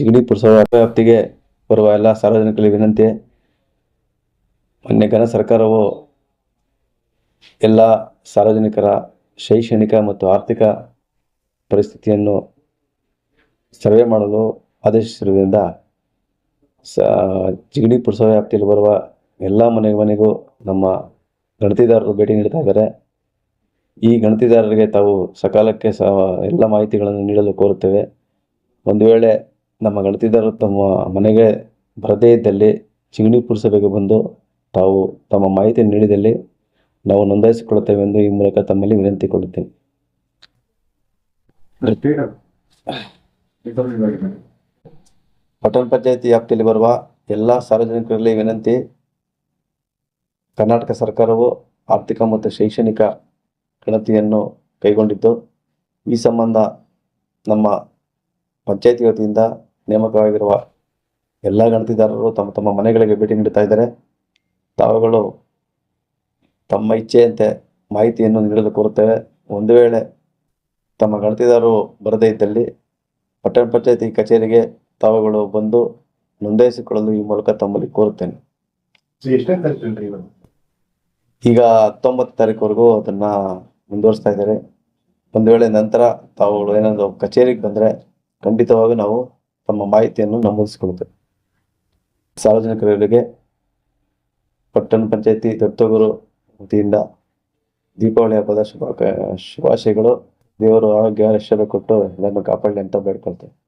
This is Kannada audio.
ಜಿಗಣಿ ಪುರಸಭಾ ವ್ಯಾಪ್ತಿಗೆ ಬರುವ ಎಲ್ಲ ಸಾರ್ವಜನಿಕರಿಗೆ ವಿನಂತಿ. ಮೊನ್ನೆ ಘನ ಸರ್ಕಾರವು ಎಲ್ಲ ಸಾರ್ವಜನಿಕರ ಶೈಕ್ಷಣಿಕ ಮತ್ತು ಆರ್ಥಿಕ ಪರಿಸ್ಥಿತಿಯನ್ನು ಸರ್ವೆ ಮಾಡಲು ಆದೇಶಿಸಿರುವುದರಿಂದ ಸ ಜಿಗಣಿ ಪುರಸಭಾ ವ್ಯಾಪ್ತಿಯಲ್ಲಿ ಬರುವ ಎಲ್ಲ ಮನೆ ಮನೆಗೂ ನಮ್ಮ ಗಣತಿದಾರರು ಭೇಟಿ ನೀಡ್ತಾ ಇದ್ದಾರೆ. ಈ ಗಣತಿದಾರರಿಗೆ ತಾವು ಸಕಾಲಕ್ಕೆ ಸ, ಎಲ್ಲ ಮಾಹಿತಿಗಳನ್ನು ನೀಡಲು ಕೋರುತ್ತೇವೆ. ಒಂದು ವೇಳೆ ನಮ್ಮ ಗೆಳತಿದಾರರು ತಮ್ಮ ಮನೆಗೆ ಬರದೇ ಇದ್ದಲ್ಲಿ ಚಿಗಣಿ ಪುರಸಭೆಗೆ ಬಂದು ತಾವು ತಮ್ಮ ಮಾಹಿತಿ ನೀಡಿದಲ್ಲಿ ನಾವು ನೋಂದಾಯಿಸಿಕೊಳ್ಳುತ್ತೇವೆ ಎಂದು ಈ ಮೂಲಕ ತಮ್ಮಲ್ಲಿ ವಿನಂತಿ ಕೊಡುತ್ತೇನೆ. ಪಟ್ಟಣ ಪಂಚಾಯತಿ ವ್ಯಾಪ್ತಿಯಲ್ಲಿ ಬರುವ ಎಲ್ಲ ಸಾರ್ವಜನಿಕರಲ್ಲಿ ವಿನಂತಿ ಕರ್ನಾಟಕ ಸರ್ಕಾರವು ಆರ್ಥಿಕ ಮತ್ತು ಶೈಕ್ಷಣಿಕ ಗಣತಿಯನ್ನು ಕೈಗೊಂಡಿದ್ದು ಈ ಸಂಬಂಧ ನಮ್ಮ ಪಂಚಾಯತಿ ವತಿಯಿಂದ ನೇಮಕವಾಗಿರುವ ಎಲ್ಲ ಗಣತಿದಾರರು ತಮ್ಮ ತಮ್ಮ ಮನೆಗಳಿಗೆ ಭೇಟಿ ನೀಡುತ್ತಾ ಇದ್ದಾರೆ. ತಾವುಗಳು ತಮ್ಮ ಇಚ್ಛೆಯಂತೆ ಮಾಹಿತಿಯನ್ನು ನೀಡಲು ಕೋರುತ್ತೇವೆ. ಒಂದು ವೇಳೆ ತಮ್ಮ ಗಣತಿದಾರರು ಬರದೇ ಇದ್ದಲ್ಲಿ ಪಟ್ಟಣ ಪಂಚಾಯತಿ ಕಚೇರಿಗೆ ತಾವುಗಳು ಬಂದು ನೋಂದಾಯಿಸಿಕೊಳ್ಳಲು ಈ ಮೂಲಕ ತಮ್ಮಲ್ಲಿ ಕೋರುತ್ತೇನೆ. ಈಗ ಹತ್ತೊಂಬತ್ತು ತಾರೀಕುವರೆಗೂ ಅದನ್ನ ಮುಂದುವರಿಸ್ತಾ ಇದ್ದಾರೆ. ಒಂದು ವೇಳೆ ನಂತರ ತಾವುಗಳು ಏನಾದರೂ ಕಚೇರಿಗೆ ಬಂದರೆ ಖಂಡಿತವಾಗಿ ನಾವು ತಮ್ಮ ಮಾಹಿತಿಯನ್ನು ನಮೂದಿಸಿಕೊಳ್ಳುತ್ತೆ. ಸಾರ್ವಜನಿಕರಿಗೆ ಪಟ್ಟಣ ಪಂಚಾಯತಿ ದತ್ತಗುರು ವತಿಯಿಂದ ದೀಪಾವಳಿ ಹಬ್ಬದ ಶುಭ ಶುಭಾಶಯಗಳು. ದೇವರು ಆರೋಗ್ಯ ರಕ್ಷಣೆ ಕೊಟ್ಟು ಎಲ್ಲರನ್ನು ಕಾಪಾಡಲಿ ಅಂತ ಬೇಡ್ಕೊಳ್ತೇವೆ.